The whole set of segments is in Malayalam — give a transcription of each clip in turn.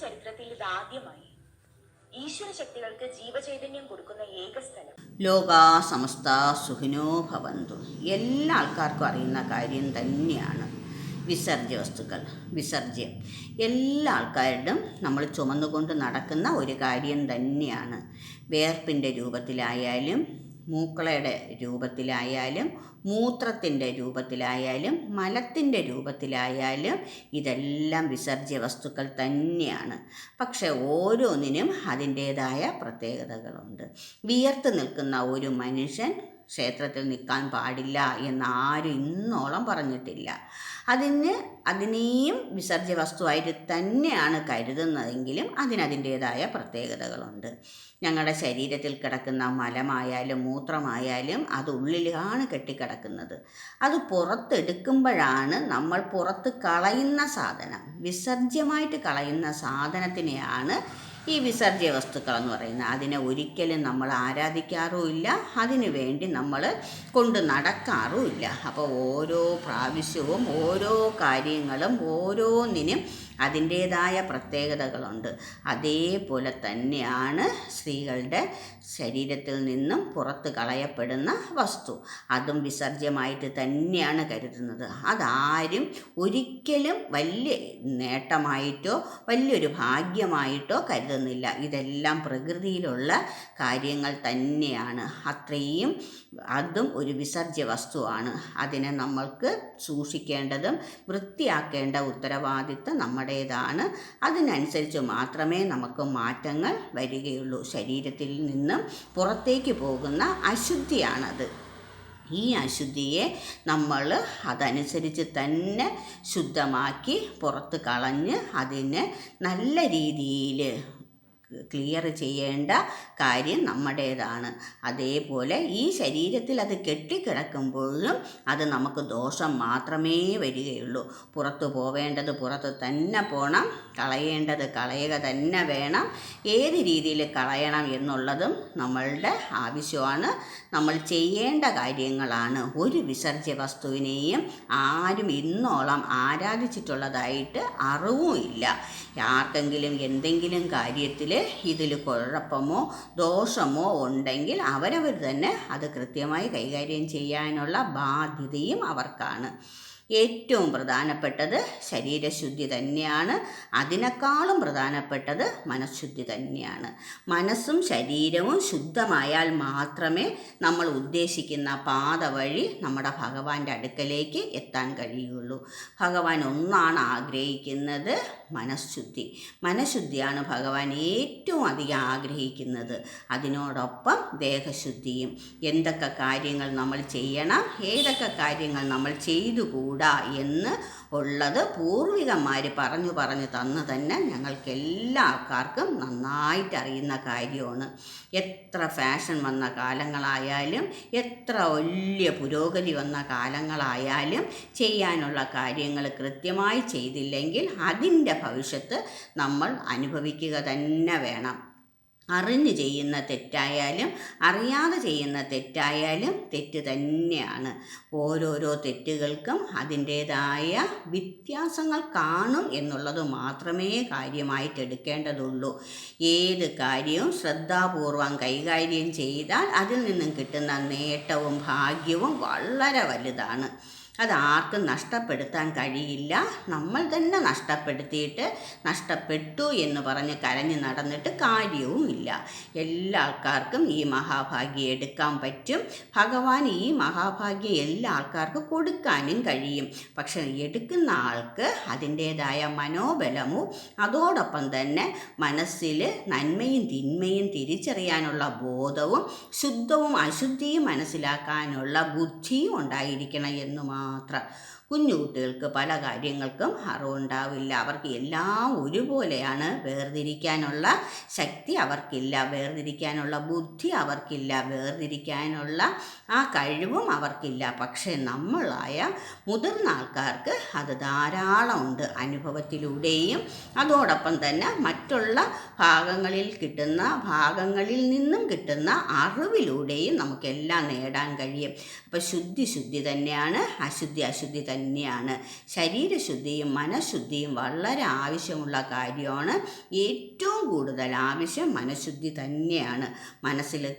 ചരിത്രത്തിൽ ഇതാദ്യമായി ഈശ്വര ശക്തികൾക്ക് ജീവചൈതന്യം കൊടുക്കുന്ന ഏക സ്ഥലം. ലോക സമസ്ത സുഖിനോ ഭവന്തു. എല്ലാ ആൾക്കാർക്കും അറിയുന്ന കാര്യം തന്നെയാണ് വിസർജ്യ വസ്തുക്കൾ വിസർജ്യം. എല്ലാ ആൾക്കാരുടെയും നമ്മൾ ചുമന്നുകൊണ്ട് നടക്കുന്ന ഒരു കാര്യം തന്നെയാണ്. വേർപ്പിന്റെ രൂപത്തിലായാലും മൂക്കളയുടെ രൂപത്തിലായാലും മൂത്രത്തിന്റെ രൂപത്തിലായാലും മലത്തിന്റെ രൂപത്തിലായാലും ഇതെല്ലാം വിസർജ്യ വസ്തുക്കൾ തന്നെയാണ്. പക്ഷെ ഓരോന്നിനും അതിന്റേതായ പ്രത്യേകതകളുണ്ട്. വിയർത്ത് നിൽക്കുന്ന ഒരു മനുഷ്യൻ ക്ഷേത്രത്തിൽ നിൽക്കാൻ പാടില്ല എന്ന് ആരും ഇന്നോളം പറഞ്ഞിട്ടില്ല. അതിന് അതിനെയും വിസർജ്യ വസ്തുവായിട്ട് തന്നെയാണ് കരുതുന്നതെങ്കിലും അതിനതിന്റേതായ പ്രത്യേകതകളുണ്ട്. ഞങ്ങളുടെ ശരീരത്തിൽ കിടക്കുന്ന മലമായാലും മൂത്രമായാലും അത് ഉള്ളിലാണ് കെട്ടിക്കിടക്കുന്നത്. അത് പുറത്തെടുക്കുമ്പോഴാണ് നമ്മൾ പുറത്ത് കളയുന്ന സാധനം. വിസർജ്യമായിട്ട് കളയുന്ന സാധനത്തിനെയാണ് ഈ വിസർജ്യ വസ്തുക്കൾ എന്ന് പറയുന്നത് അതിനെ ഒരിക്കലും നമ്മൾ ആരാധിക്കാറുമില്ല. അതിനു വേണ്ടി നമ്മൾ കൊണ്ട് നടക്കാറുമില്ല. അപ്പോൾ ഓരോ പ്രാവശ്യവും ഓരോ കാര്യങ്ങളും ഓരോന്നിനും അതിന്റേതായ പ്രത്യേകതകളുണ്ട്. അതേപോലെ തന്നെയാണ് സ്ത്രീകളുടെ ശരീരത്തിൽ നിന്നും പുറത്ത് കളയപ്പെടുന്ന വസ്തു. അതും വിസർജ്യമായിട്ട് തന്നെയാണ് കരുതുന്നത്. അതാരും ഒരിക്കലും വലിയ നേട്ടമായിട്ടോ വലിയൊരു ഭാഗ്യമായിട്ടോ കരുതുന്നില്ല. ഇതെല്ലാം പ്രകൃതിയിലുള്ള കാര്യങ്ങൾ തന്നെയാണ്. അത്രയും അതും ഒരു വിസർജ്യ വസ്തുവാണ്. അതിനെ നമ്മൾക്ക് സൂക്ഷിക്കേണ്ടതും വൃത്തിയാക്കേണ്ട ഉത്തരവാദിത്തം നമ്മുടേതാണ് അതിനനുസരിച്ച് മാത്രമേ നമുക്ക് മാറ്റങ്ങൾ വരികയുള്ളൂ ശരീരത്തിൽ നിന്നും പുറത്തേക്ക് പോകുന്ന അശുദ്ധിയാണത് ഈ അശുദ്ധിയെ നമ്മൾ അതനുസരിച്ച് തന്നെ ശുദ്ധമാക്കി പുറത്ത് കളഞ്ഞ് അതിനെ നല്ല രീതിയിൽ ക്ലിയർ ചെയ്യേണ്ട കാര്യം നമ്മുടേതാണ്. അതേപോലെ ഈ ശരീരത്തിൽ അത് കെട്ടിക്കിടക്കുമ്പോഴും അത് നമുക്ക് ദോഷം മാത്രമേ വരികയുള്ളൂ. പുറത്തു പോവേണ്ടത് പുറത്ത് തന്നെ പോകണം കളയേണ്ടത് കളയുക തന്നെ വേണം. ഏത് രീതിയിൽ കളയണം എന്നുള്ളതും നമ്മളുടെ ആവശ്യമാണ്. നമ്മൾ ചെയ്യേണ്ട കാര്യങ്ങളാണ്. ഒരു വിസർജ്യ വസ്തുവിനെയും ആരും ഇന്നോളം ആരാധിച്ചിട്ടുള്ളതായിട്ട് അറിവും ഇല്ല ആർക്കെങ്കിലും എന്തെങ്കിലും കാര്യത്തിൽ ഇതിൽ കുഴപ്പമോ ദോഷമോ ഉണ്ടെങ്കിൽ അവരവർ തന്നെ അത് കൃത്യമായി കൈകാര്യം ചെയ്യാനുള്ള ബാധ്യതയും അവർക്കാണ്. ഏറ്റവും പ്രധാനപ്പെട്ടത് ശരീരശുദ്ധി തന്നെയാണ്. അതിനേക്കാളും പ്രധാനപ്പെട്ടത് മനഃശുദ്ധി തന്നെയാണ്. മനസ്സും ശരീരവും ശുദ്ധമായാൽ മാത്രമേ നമ്മൾ ഉദ്ദേശിക്കുന്ന പാത വഴി നമ്മുടെ ഭഗവാന്റെ അടുക്കലേക്ക് എത്താൻ കഴിയുള്ളൂ. ഭഗവാൻ ഒന്നാണ് ആഗ്രഹിക്കുന്നത് മനഃശുദ്ധി. മനഃശുദ്ധിയാണ് ഭഗവാൻ ഏറ്റവും അധികം ആഗ്രഹിക്കുന്നത്. അതിനോടൊപ്പം ദേഹശുദ്ധിയും. എന്തൊക്കെ കാര്യങ്ങൾ നമ്മൾ ചെയ്യണം ഏതൊക്കെ കാര്യങ്ങൾ നമ്മൾ ചെയ്തുകൂടാ എന്ന് ഉള്ളത് പൂർവികന്മാർ പറഞ്ഞു പറഞ്ഞു തന്ന് തന്നെ ഞങ്ങൾക്ക് എല്ലാ ആൾക്കാർക്കും നന്നായിട്ട് അറിയുന്ന കാര്യമാണ്. എത്ര ഫാഷൻ വന്ന കാലങ്ങളായാലും എത്ര വലിയ പുരോഗതി വന്ന കാലങ്ങളായാലും ചെയ്യാനുള്ള കാര്യങ്ങൾ കൃത്യമായി ചെയ്തില്ലെങ്കിൽ അതിന്റെ ഭവിഷ്യത്ത് നമ്മൾ അനുഭവിക്കുക തന്നെ വേണം. അറിഞ്ഞ് ചെയ്യുന്ന തെറ്റായാലും അറിയാതെ ചെയ്യുന്ന തെറ്റായാലും തെറ്റ് തന്നെയാണ്. ഓരോരോ തെറ്റുകൾക്കും അതിന്റേതായ വ്യത്യാസങ്ങൾ കാണും എന്നുള്ളത് മാത്രമേ കാര്യമായിട്ട് എടുക്കേണ്ടതുള്ളൂ. ഏത് കാര്യവും ശ്രദ്ധാപൂർവം കൈകാര്യം ചെയ്താൽ അതിൽ നിന്നും കിട്ടുന്ന നേട്ടവും ഭാഗ്യവും വളരെ വലുതാണ്. അത് ആർക്കും നഷ്ടപ്പെടുത്താൻ കഴിയില്ല. നമ്മൾ തന്നെ നഷ്ടപ്പെടുത്തിയിട്ട് നഷ്ടപ്പെട്ടു എന്ന് പറഞ്ഞ് കരഞ്ഞു നടന്നിട്ട് കാര്യവുമില്ല എല്ലാ ആൾക്കാർക്കും ഈ മഹാഭാഗ്യം എടുക്കാൻ പറ്റും. ഭഗവാൻ ഈ മഹാഭാഗ്യം എല്ലാ ആൾക്കാർക്കും കൊടുക്കാനും കഴിയും. പക്ഷെ എടുക്കുന്ന ആൾക്ക് അതിന്റേതായ മനോബലമോ അതോടൊപ്പം തന്നെ മനസ്സിൽ നന്മയും തിന്മയും തിരിച്ചറിയാനുള്ള ബോധവും ശുദ്ധവും അശുദ്ധിയും മനസ്സിലാക്കാനുള്ള ബുദ്ധിയും ഉണ്ടായിരിക്കണം എന്ന് മാത്രം tra കുഞ്ഞു കുട്ടികൾക്ക് പല കാര്യങ്ങൾക്കും അറിവുണ്ടാവില്ല. അവർക്ക് എല്ലാം ഒരുപോലെയാണ് വേർതിരിക്കാനുള്ള ശക്തി അവർക്കില്ല വേർതിരിക്കാനുള്ള ബുദ്ധി അവർക്കില്ല വേർതിരിക്കാനുള്ള ആ കഴിവും അവർക്കില്ല. പക്ഷേ നമ്മളായ മുതിർന്ന ആൾക്കാർക്ക് അത് ധാരാളമുണ്ട് അനുഭവത്തിലൂടെയും. അതോടൊപ്പം തന്നെ മറ്റുള്ള ഭാഗങ്ങളിൽ കിട്ടുന്ന ഭാഗങ്ങളിൽ നിന്നും കിട്ടുന്ന അറിവിലൂടെയും നമുക്കെല്ലാം നേടാൻ കഴിയും. അപ്പോൾ ശുദ്ധി ശുദ്ധി തന്നെയാണ്. അശുദ്ധി അശുദ്ധി തന്നെ തന്നെയാണ്. ശരീരശുദ്ധിയും മനഃശുദ്ധിയും വളരെ ആവശ്യമുള്ള കാര്യമാണ്. ഏറ്റവും കൂടുതൽ ആവശ്യം മനഃശുദ്ധി തന്നെയാണ്. മനസ്സിൽ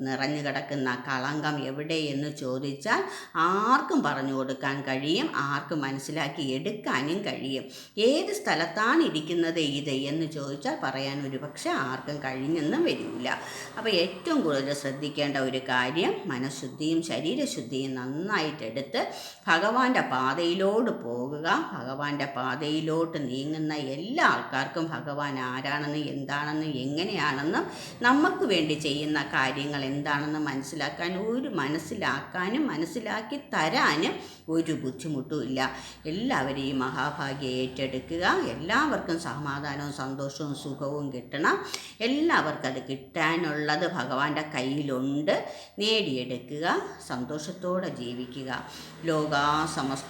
നിറഞ്ഞു കിടക്കുന്ന കളങ്കം എവിടെയെന്ന് ചോദിച്ചാൽ ആർക്കും പറഞ്ഞു കൊടുക്കാൻ കഴിയും ആർക്കും മനസ്സിലാക്കി എടുക്കാനും കഴിയും. ഏത് സ്ഥലത്താണ് ഇരിക്കുന്നത് ഇത് എന്ന് ചോദിച്ചാൽ പറയാൻ ഒരുപക്ഷെ ആർക്കും കഴിഞ്ഞെന്നും വരില്ല. അപ്പോൾ ഏറ്റവും കൂടുതൽ ശ്രദ്ധിക്കേണ്ട ഒരു കാര്യം മനഃശുദ്ധിയും ശരീരശുദ്ധിയും നന്നായിട്ടെടുത്ത് ഭഗവാന്റെ പാതയിലോട്ട് പോകുക. ഭഗവാന്റെ പാതയിലോട്ട് നീങ്ങുന്ന എല്ലാ ആൾക്കാർക്കും ഭഗവാൻ ആരാണെന്നും എന്താണെന്നും എങ്ങനെയാണെന്നും നമുക്ക് വേണ്ടി ചെയ്യുന്ന കാര്യങ്ങൾ എന്താണെന്ന് മനസ്സിലാക്കാൻ ഒരു മനസ്സിലാക്കാനും മനസ്സിലാക്കി തരാനും ഒരു ബുദ്ധിമുട്ടും ഇല്ല. എല്ലാവരെയും മഹാഭാഗ്യം ഏറ്റെടുക്കുക. എല്ലാവർക്കും സമാധാനവും സന്തോഷവും സുഖവും കിട്ടണം. എല്ലാവർക്കും അത് കിട്ടാനുള്ളത് ഭഗവാന്റെ കയ്യിലുണ്ട്. നേടിയെടുക്കുക. സന്തോഷത്തോടെ ജീവിക്കുക. ലോകാ സമസ്ത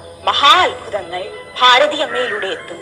മഹാ അത്ഭുതങ്ങൾ ഭാരതീയമ്മയിലൂടെ എത്തുന്നു.